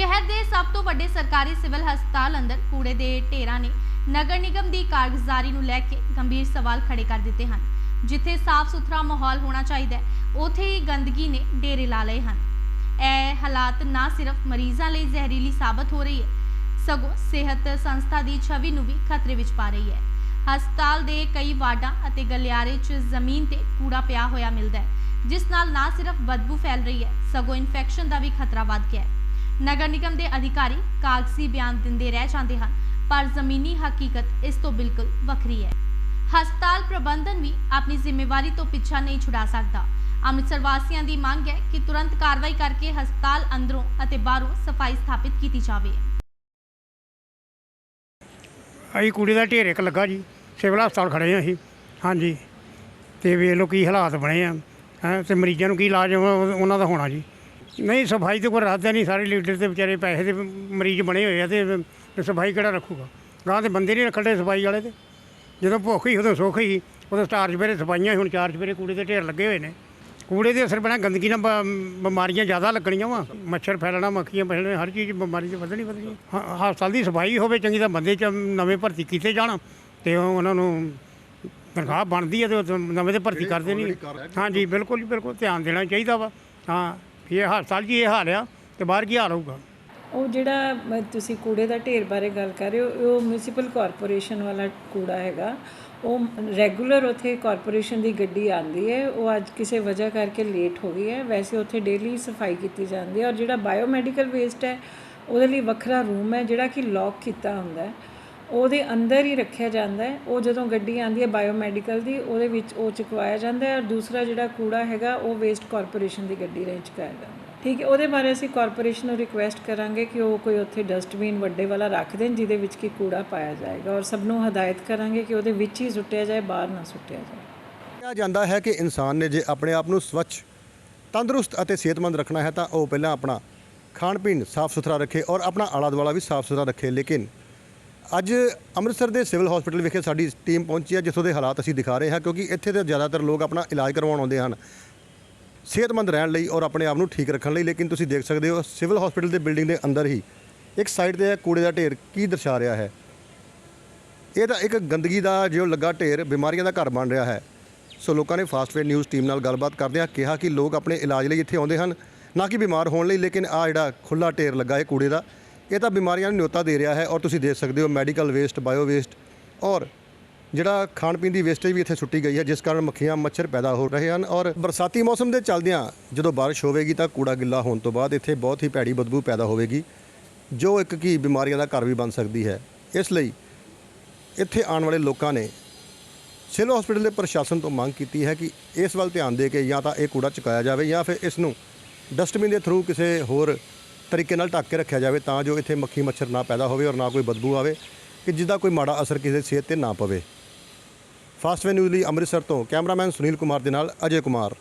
ਸ਼ਹਿਰ ਦੇ ਸਭ ਤੋਂ ਵੱਡੇ ਸਰਕਾਰੀ ਸਿਵਲ ਹਸਪਤਾਲ ਅੰਦਰ ਕੂੜੇ ਦੇ ਢੇਰਾਂ ਨੇ ਨਗਰ ਨਿਗਮ ਦੀ ਕਾਰਗੁਜ਼ਾਰੀ ਨੂੰ ਲੈ ਕੇ ਗੰਭੀਰ ਸਵਾਲ ਖੜੇ ਕਰ ਦਿੱਤੇ ਹਨ। ਜਿੱਥੇ ਸਾਫ਼ ਸੁਥਰਾ ਮਾਹੌਲ ਹੋਣਾ ਚਾਹੀਦਾ ਹੈ, ਉੱਥੇ ਹੀ ਗੰਦਗੀ ਨੇ ਡੇਰੇ ਲਾ ਲਏ ਹਨ। ਇਹ ਹਾਲਾਤ ਨਾ ਸਿਰਫ ਮਰੀਜ਼ਾਂ ਲਈ ਜ਼ਹਿਰੀਲੀ ਸਾਬਤ ਹੋ ਰਹੀ ਹੈ, ਸਗੋਂ ਸਿਹਤ ਸੰਸਥਾ ਦੀ ਛਵੀ ਨੂੰ ਵੀ ਖਤਰੇ ਵਿੱਚ ਪਾ ਰਹੀ ਹੈ। ਹਸਪਤਾਲ ਦੇ ਕਈ ਵਾਰਡਾਂ ਅਤੇ ਗਲਿਆਰੇ 'ਚ ਜ਼ਮੀਨ ਤੇ ਕੂੜਾ ਪਿਆ ਹੋਇਆ ਮਿਲਦਾ ਹੈ, ਜਿਸ ਨਾਲ ਨਾ ਸਿਰਫ ਬਦਬੂ ਫੈਲ ਰਹੀ ਹੈ, ਸਗੋਂ ਇਨਫੈਕਸ਼ਨ ਦਾ ਵੀ ਖਤਰਾ ਵੱਧ ਗਿਆ ਹੈ। ਨਗਰ ਨਿਗਮ ਦੇ ਅਧਿਕਾਰੀ ਕਾਗਜ਼ੀ ਬਿਆਨ ਦਿੰਦੇ ਰਹਿ ਜਾਂਦੇ ਹਨ, ਪਰ ਜ਼ਮੀਨੀ ਹਕੀਕਤ ਇਸ ਤੋਂ ਬਿਲਕੁਲ ਵੱਖਰੀ ਹੈ। ਹਸਪਤਾਲ ਪ੍ਰਬੰਧਨ ਵੀ ਆਪਣੀ ਜ਼ਿੰਮੇਵਾਰੀ ਤੋਂ ਪਿੱਛਾ ਨਹੀਂ ਛੁਡਾ ਸਕਦਾ। ਅੰਮ੍ਰਿਤਸਰ ਵਾਸੀਆਂ ਦੀ ਮੰਗ ਹੈ ਕਿ ਤੁਰੰਤ ਕਾਰਵਾਈ ਕਰਕੇ ਹਸਪਤਾਲ ਅੰਦਰੋਂ ਅਤੇ ਬਾਹਰੋਂ ਸਫ਼ਾਈ ਸਥਾਪਿਤ ਕੀਤੀ ਜਾਵੇ। ਅਸੀਂ ਕੁੜੀ ਦਾ ਢੇਰ ਇੱਕ ਲੱਗਾ ਜੀ, ਸਿਵਲ ਹਸਪਤਾਲ ਖੜੇ ਹਾਂ ਅਸੀਂ। ਹਾਂਜੀ, ਤੇ ਵੇਖ ਲਓ ਕੀ ਹਾਲਾਤ ਬਣੇ ਆ। ਹੈਂ, ਤੇ ਮਰੀਜ਼ਾਂ ਨੂੰ ਕੀ ਇਲਾਜ ਉਹਨਾਂ ਦਾ ਹੋਣਾ ਜੀ। ਨਹੀਂ ਸਫ਼ਾਈ ਤੇ ਕੋਈ ਰੱਖਦਾ ਨਹੀਂ ਸਾਰੇ ਲੀਡਰ ਤੇ ਵਿਚਾਰੇ ਪੈਸੇ ਦੇ ਮਰੀਜ਼ ਬਣੇ ਹੋਏ ਆ ਤੇ ਸਫ਼ਾਈ ਕਿਹੜਾ ਰੱਖੂਗਾ? ਗਾਂ ਤੇ ਬੰਦੇ ਨਹੀਂ ਰੱਖਣ ਦੇ ਸਫ਼ਾਈ ਵਾਲੇ ਤੇ। ਜਦੋਂ ਭੁੱਖ ਹੀ ਉਦੋਂ ਸੁੱਖ ਹੀ ਉਦੋਂ ਚਾਰ ਚੁਫੇਰੇ ਸਫਾਈਆਂ ਹੁਣ ਚਾਰ ਚੁਫੇਰੇ ਕੂੜੇ ਦੇ ਢੇਰ ਲੱਗੇ ਹੋਏ ਨੇ। ਕੂੜੇ ਦੇ ਅਸਰ ਬਣਾ ਗੰਦਗੀ ਨਾਲ ਬਿਮਾਰੀਆਂ ਜ਼ਿਆਦਾ ਲੱਗਣੀਆਂ ਵਾ। ਮੱਛਰ ਫੈਲਣਾ ਮੱਖੀਆਂ ਫੈਲਣਾ ਹਰ ਚੀਜ਼ ਬਿਮਾਰੀ ਤੇ ਵਧਣੀ ਵਧਣੀ। ਹ- ਹਸਪਤਾਲ ਦੀ ਸਫ਼ਾਈ ਹੋਵੇ ਚੰਗੀ ਤਾਂ ਬੰਦੇ ਚ ਨਵੇਂ ਭਰਤੀ ਕੀਤੇ ਜਾਣ ਤੇ ਉਹ ਉਹਨਾਂ ਨੂੰ ਤਨਖਾਹ ਬਣਦੀ ਹੈ ਤੇ ਨਵੇਂ ਤੇ ਭਰਤੀ ਕਰਦੇ ਨਹੀਂ। ਹਾਂਜੀ ਬਿਲਕੁਲ ਬਿਲਕੁਲ। ਧਿਆਨ ਦੇਣਾ ਚਾਹੀਦਾ ਵਾ। ਹਾਂ। ਇਹ ਹਸਪਤਾਲ ਜੀ ਇਹ ਹਾਲ ਆ ਤੇ ਬਾਹਰ ਕੀ ਹਾਲ ਹੋਊਗਾ? ਉਹ ਜਿਹੜਾ ਤੁਸੀਂ ਕੂੜੇ ਦਾ ਢੇਰ ਬਾਰੇ ਗੱਲ ਕਰ ਰਹੇ ਹੋ, ਉਹ ਮਿਊਨਿਸਪਲ ਕਾਰਪੋਰੇਸ਼ਨ ਵਾਲਾ ਕੂੜਾ ਹੈਗਾ। ਉਹ ਰੈਗੂਲਰ ਉੱਥੇ ਕਾਰਪੋਰੇਸ਼ਨ ਦੀ ਗੱਡੀ ਆਂਦੀ ਹੈ, ਉਹ ਅੱਜ ਕਿਸੇ ਵਜ੍ਹਾ ਕਰਕੇ ਲੇਟ ਹੋ ਗਈ ਹੈ। ਵੈਸੇ ਉੱਥੇ ਡੇਲੀ ਸਫ਼ਾਈ ਕੀਤੀ ਜਾਂਦੀ ਹੈ ਔਰ ਜਿਹੜਾ ਬਾਇਓਮੈਡੀਕਲ ਵੇਸਟ ਹੈ, ਉਹਦੇ ਲਈ ਵੱਖਰਾ ਰੂਮ ਹੈ, ਜਿਹੜਾ ਕਿ ਲੌਕ ਕੀਤਾ ਹੁੰਦਾ ਹੈ। ਉਹਦੇ ਅੰਦਰ ਹੀ ਰੱਖਿਆ ਜਾਂਦਾ ਹੈ। ਉਹ ਜਦੋਂ ਗੱਡੀ ਆਂਦੀ ਹੈ ਬਾਇਓਮੈਡੀਕਲ ਦੀ, ਉਹਦੇ ਵਿੱਚ ਉਹ ਚੁਕਵਾਇਆ ਜਾਂਦਾ ਹੈ। ਔਰ ਦੂਸਰਾ ਜਿਹੜਾ ਕੂੜਾ ਹੈਗਾ, ਉਹ ਵੇਸਟ ਕਾਰਪੋਰੇਸ਼ਨ ਦੀ ਗੱਡੀ ਰਾਹੀਂ ਚੁਕਾਇਆ ਜਾਂਦਾ ਠੀਕ ਹੈ, ਉਹਦੇ ਬਾਰੇ ਅਸੀਂ ਕਾਰਪੋਰੇਸ਼ਨ ਨੂੰ ਰਿਕੁਐਸਟ ਕਰਾਂਗੇ ਕਿ ਉਹ ਕੋਈ ਉੱਥੇ ਡਸਟਬਿਨ ਵੱਡੇ ਵਾਲਾ ਰੱਖ ਦੇਣ, ਜਿਹਦੇ ਵਿੱਚ ਕਿ ਕੂੜਾ ਪਾਇਆ ਜਾਏਗਾ। ਔਰ ਸਭ ਨੂੰ ਹਦਾਇਤ ਕਰਾਂਗੇ ਕਿ ਉਹਦੇ ਵਿੱਚ ਹੀ ਸੁੱਟਿਆ ਜਾਏ, ਬਾਹਰ ਨਾ ਸੁੱਟਿਆ ਜਾਏ। ਕਿਹਾ ਜਾਂਦਾ ਹੈ ਕਿ ਇਨਸਾਨ ਨੇ ਜੇ ਆਪਣੇ ਆਪ ਨੂੰ ਸਵੱਛ, ਤੰਦਰੁਸਤ ਅਤੇ ਸਿਹਤਮੰਦ ਰੱਖਣਾ ਹੈ ਤਾਂ ਉਹ ਪਹਿਲਾਂ ਆਪਣਾ ਖਾਣ ਪੀਣ ਸਾਫ਼ ਸੁਥਰਾ ਰੱਖੇ ਔਰ ਆਪਣਾ ਆਲਾ ਦੁਆਲਾ ਵੀ ਸਾਫ਼ ਸੁਥਰਾ ਰੱਖੇ। ਲੇਕਿਨ ਅੱਜ ਅੰਮ੍ਰਿਤਸਰ ਦੇ ਸਿਵਲ ਹਸਪੀਟਲ ਵਿਖੇ ਸਾਡੀ ਟੀਮ ਪਹੁੰਚੀ ਹੈ, ਜਿੱਥੋਂ ਦੇ ਹਾਲਾਤ ਅਸੀਂ ਦਿਖਾ ਰਹੇ ਹਾਂ, ਕਿਉਂਕਿ ਇੱਥੇ ਦੇ ਜ਼ਿਆਦਾਤਰ ਲੋਕ ਆਪਣਾ ਇਲਾਜ ਕਰਵਾਉਣ ਆਉਂਦੇ ਹਨ। ਸਿਹਤਮੰਦ ਰਹਿਣ ਲਈ ਔਰ ਆਪਣੇ ਆਪ ਨੂੰ ਠੀਕ ਰੱਖਣ ਲਈ, ਲੇਕਿਨ ਤੁਸੀਂ ਦੇਖ ਸਕਦੇ ਹੋ, ਸਿਵਲ ਹਸਪੀਟਲ ਦੇ ਬਿਲਡਿੰਗ ਦੇ ਅੰਦਰ ਹੀ ਇੱਕ ਸਾਈਡ ਤੇ ਕੂੜੇ ਦਾ ਢੇਰ ਕੀ ਦਰਸਾ ਰਿਹਾ ਹੈ। ਇਹ ਤਾਂ ਇੱਕ ਗੰਦਗੀ ਦਾ ਜੋ ਲੱਗਾ ਢੇਰ, ਬਿਮਾਰੀਆਂ ਦਾ ਘਰ ਬਣ ਰਿਹਾ ਹੈ। ਸੋ ਲੋਕਾਂ ਨੇ ਫਾਸਟ ਫੇਡ ਨਿਊਜ਼ ਟੀਮ ਨਾਲ ਗੱਲਬਾਤ ਕਰਦਿਆਂ ਕਿਹਾ ਕਿ ਲੋਕ ਆਪਣੇ ਇਲਾਜ ਲਈ ਇੱਥੇ ਆਉਂਦੇ ਹਨ, ਨਾ ਕਿ ਬਿਮਾਰ ਹੋਣ ਲਈ, ਲੇਕਿਨ ਆ ਜਿਹੜਾ ਖੁੱਲਾ ਢੇਰ ਲੱਗਾ ਹੈ ਕੂੜੇ ਦਾ ਇਹ ਤਾਂ ਬਿਮਾਰੀਆਂ ਨੂੰ ਨਿਯੋਤਾ ਦੇ ਰਿਹਾ ਹੈ ਔਰ ਤੁਸੀਂ ਦੇਖ ਸਕਦੇ ਹੋ ਮੈਡੀਕਲ ਵੇਸਟ ਬਾਇਓ ਵੇਸਟ ਔਰ ਜਿਹੜਾ ਖਾਣ ਪੀਣ ਦੀ ਵੇਸਟੇਜ ਵੀ ਇੱਥੇ ਸੁੱਟੀ ਗਈ ਹੈ, ਜਿਸ ਕਾਰਨ ਮੱਖੀਆਂ, ਮੱਛਰ ਪੈਦਾ ਹੋ ਰਹੇ ਹਨ ਔਰ ਬਰਸਾਤੀ ਮੌਸਮ ਦੇ ਚੱਲਦਿਆਂ ਜਦੋਂ ਬਾਰਿਸ਼ ਹੋਵੇਗੀ ਤਾਂ ਕੂੜਾ ਗਿੱਲਾ ਹੋਣ ਤੋਂ ਬਾਅਦ ਇੱਥੇ ਬਹੁਤ ਹੀ ਭੈੜੀ ਬਦਬੂ ਪੈਦਾ ਹੋਵੇਗੀ, ਜੋ ਇੱਕ ਕੀ ਬਿਮਾਰੀਆਂ ਦਾ ਘਰ ਵੀ ਬਣ ਸਕਦੀ ਹੈ। ਇਸ ਲਈ ਇੱਥੇ ਆਉਣ ਵਾਲੇ ਲੋਕਾਂ ਨੇ ਸਿਵਲ ਹਸਪੀਟਲ ਦੇ ਪ੍ਰਸ਼ਾਸਨ ਤੋਂ ਮੰਗ ਕੀਤੀ ਹੈ ਕਿ ਇਸ ਵੱਲ ਧਿਆਨ ਦੇ ਕੇ ਜਾਂ ਤਾਂ ਇਹ ਕੂੜਾ ਚੁਕਾਇਆ ਜਾਵੇ ਜਾਂ ਫਿਰ ਇਸ ਨੂੰ ਡਸਟਬਿਨ ਦੇ ਥਰੂ ਕਿਸੇ ਹੋਰ ਤਰੀਕੇ ਨਾਲ ਢੱਕ ਕੇ ਰੱਖਿਆ ਜਾਵੇ ਤਾਂ ਜੋ ਇੱਥੇ ਮੱਖੀ ਮੱਛਰ ਨਾ ਪੈਦਾ ਹੋਵੇ ਔਰ ਨਾ ਕੋਈ ਬਦਬੂ ਆਵੇ ਕਿ ਜਿਸਦਾ ਕੋਈ ਮਾੜਾ ਅਸਰ ਕਿਸੇ ਸਿਹਤ ਤੇ ਨਾ ਪਵੇ। ਫਾਸਟ ਵੇ ਨਿਊਜ਼ ਲਈ ਅੰਮ੍ਰਿਤਸਰ ਤੋਂ ਕੈਮਰਾਮੈਨ ਸੁਨੀਲ ਕੁਮਾਰ ਦੇ ਨਾਲ ਅਜੇ ਕੁਮਾਰ।